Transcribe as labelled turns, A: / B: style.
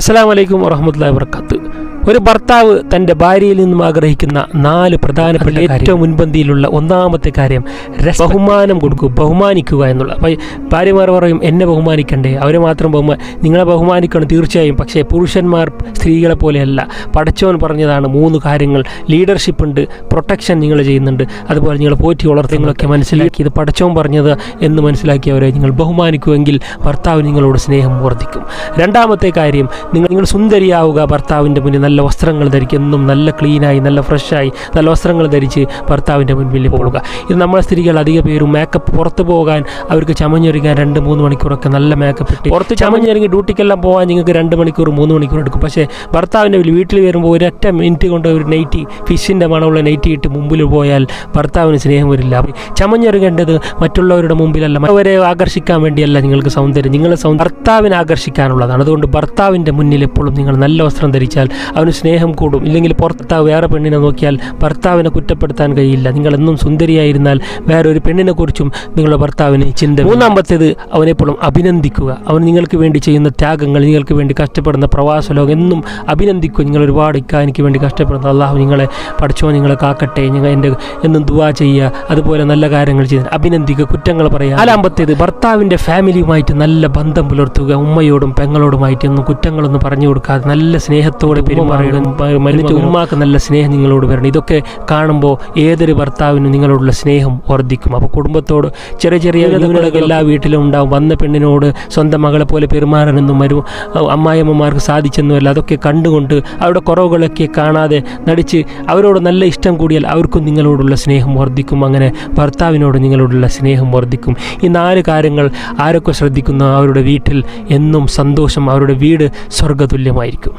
A: അസ്സാം വലൈക്കും വറഹമത്തല്ലാ വർക്കാത്ത് ഒരു ഭർത്താവ് തന്റെ ഭാര്യയിൽ നിന്നും ആഗ്രഹിക്കുന്ന നാല് പ്രധാനപ്പെട്ട ഏറ്റവും മുൻപന്തിയിലുള്ള ഒന്നാമത്തെ കാര്യം ബഹുമാനം കൊടുക്കുക ബഹുമാനിക്കുക എന്നുള്ള ഭാര്യമാർ പറയും എന്നെ ബഹുമാനിക്കണ്ടേ? അവരെ മാത്രം ബഹുമാ നിങ്ങളെ ബഹുമാനിക്കണം തീർച്ചയായും പക്ഷേ പുരുഷന്മാർ സ്ത്രീകളെ പോലെയല്ല. പഠിച്ചവൻ പറഞ്ഞതാണ് മൂന്ന് കാര്യങ്ങൾ. ലീഡർഷിപ്പ് ഉണ്ട് പ്രൊട്ടക്ഷൻ നിങ്ങൾ ചെയ്യുന്നുണ്ട്. അതുപോലെ നിങ്ങൾ പോറ്റി വളർത്തുന്നതൊക്കെ മനസ്സിലാക്കി. ഇത് പടച്ചോൻ പറഞ്ഞത് എന്ന് മനസ്സിലാക്കിയവരെ നിങ്ങൾ ബഹുമാനിക്കുമെങ്കിൽ ഭർത്താവ് നിങ്ങളോട് സ്നേഹം വർദ്ധിക്കും. രണ്ടാമത്തെ കാര്യം നിങ്ങൾ നിങ്ങൾ സുന്ദരിയാവുക ഭർത്താവിന്റെ മുന്നിൽ നല്ല വസ്ത്രങ്ങൾ ധരിക്കുക. എന്നും നല്ല ക്ലീനായി നല്ല ഫ്രഷായി നല്ല വസ്ത്രങ്ങൾ ധരിച്ച് ഭർത്താവിന്റെ മുൻപിൽ പോവുക. ഇത് നമ്മളെ സ്ത്രീകൾ അധിക പേരും മേക്കപ്പ് പുറത്ത് പോകാൻ അവർക്ക് ചമഞ്ഞൊരുങ്ങാൻ രണ്ട് മൂന്ന് മണിക്കൂറൊക്കെ നല്ല മേക്കപ്പ് ഇട്ട് പുറത്ത് ചമഞ്ഞൊരുങ്ങി ഡ്യൂട്ടിക്കെല്ലാം പോകാൻ നിങ്ങൾക്ക് രണ്ട് മണിക്കൂർ മൂന്ന് മണിക്കൂർ എടുക്കും. പക്ഷേ ഭർത്താവിന്റെ വീട്ടിൽ വരുമ്പോൾ ഒരൊറ്റ മിനിറ്റ് കൊണ്ട് ഒരു നൈറ്റി ഫിഷിന്റെ മണമുള്ള നൈറ്റി ഇട്ട് മുമ്പിൽ പോയാൽ ഭർത്താവിന് സ്നേഹം വരില്ല ചമഞ്ഞൊരുങ്ങേണ്ടത് മറ്റുള്ളവരുടെ മുമ്പിലല്ല. അവരെ ആകർഷിക്കാൻ വേണ്ടിയല്ല നിങ്ങൾക്ക് സൗന്ദര്യം. നിങ്ങളെ ഭർത്താവിനെ ആകർഷിക്കാനുള്ളതാണ്. അതുകൊണ്ട് ഭർത്താവിന്റെ മുന്നിൽ എപ്പോഴും നിങ്ങൾ നല്ല വസ്ത്രം ധരിച്ചാൽ അവന് സ്നേഹം കൂടും. ഇല്ലെങ്കിൽ പുറത്താവ് വേറെ പെണ്ണിനെ നോക്കിയാൽ ഭർത്താവിനെ കുറ്റപ്പെടുത്താൻ കഴിയില്ല. നിങ്ങൾ എന്നും സുന്ദരിയായിരുന്നാൽ വേറെ ഒരു പെണ്ണിനെ കുറിച്ചും നിങ്ങളുടെ ഭർത്താവിന് ചിന്ത മൂന്നാമത്തേത് അവനെപ്പോഴും അഭിനന്ദിക്കുക. അവൻ നിങ്ങൾക്ക് വേണ്ടി ചെയ്യുന്ന ത്യാഗങ്ങൾ നിങ്ങൾക്ക് വേണ്ടി കഷ്ടപ്പെടുന്ന പ്രവാസ ലോകം എന്നും അഭിനന്ദിക്കുക. നിങ്ങൾ ഒരുപാട് ഇക്കാനിക്ക് വേണ്ടി കഷ്ടപ്പെടുന്ന. അള്ളാഹു നിങ്ങളെ പഠിച്ചോ നിങ്ങളെ കാക്കട്ടെ നിങ്ങൾ എന്റെ എന്നും ദുവാ ചെയ്യുക. അതുപോലെ നല്ല കാര്യങ്ങൾ ചെയ്യുക അഭിനന്ദിക്കുക കുറ്റങ്ങൾ പറയുക. നാലാമത്തേത് ഭർത്താവിന്റെ ഫാമിലിയുമായിട്ട് നല്ല ബന്ധം പുലർത്തുക. ഉമ്മയോടും പെങ്ങളോടുമായിട്ട് ഒന്നും കുറ്റങ്ങളൊന്നും പറഞ്ഞു കൊടുക്കാതെ നല്ല സ്നേഹത്തോടെ പെരുമാറണം മരിച്ച ഉമ്മാക്ക് നല്ല സ്നേഹം നിങ്ങളോട് വരണം. ഇതൊക്കെ കാണുമ്പോൾ ഏതൊരു ഭർത്താവിനും നിങ്ങളോടുള്ള സ്നേഹം വർദ്ധിക്കും. അപ്പോൾ കുടുംബത്തോട് ചെറിയ ചെറിയ ന്യൂനതകൾ എല്ലാ വീട്ടിലും ഉണ്ടാവും. വന്ന പെണ്ണിനോട് സ്വന്തം മകളെ പോലെ പെരുമാറണമെന്നും വരും അമ്മായിയമ്മമാർക്ക് സാധിച്ചെന്നുമല്ല അതൊക്കെ കണ്ടുകൊണ്ട് അവരുടെ കുറവുകളൊക്കെ കാണാതെ നടിച്ച് അവരോട് നല്ല ഇഷ്ടം കൂടിയാൽ അവർക്കും നിങ്ങളോടുള്ള സ്നേഹം വർദ്ധിക്കും. അങ്ങനെ ഭർത്താവിനോട് നിങ്ങളോടുള്ള സ്നേഹം വർദ്ധിക്കും. ഈ നാല് കാര്യങ്ങൾ ആരൊക്കെ ശ്രദ്ധിക്കുന്നു? അവരുടെ വീട്ടിൽ എന്നും സന്തോഷം അവരുടെ വീട് സ്വർഗതുല്യമായിരിക്കും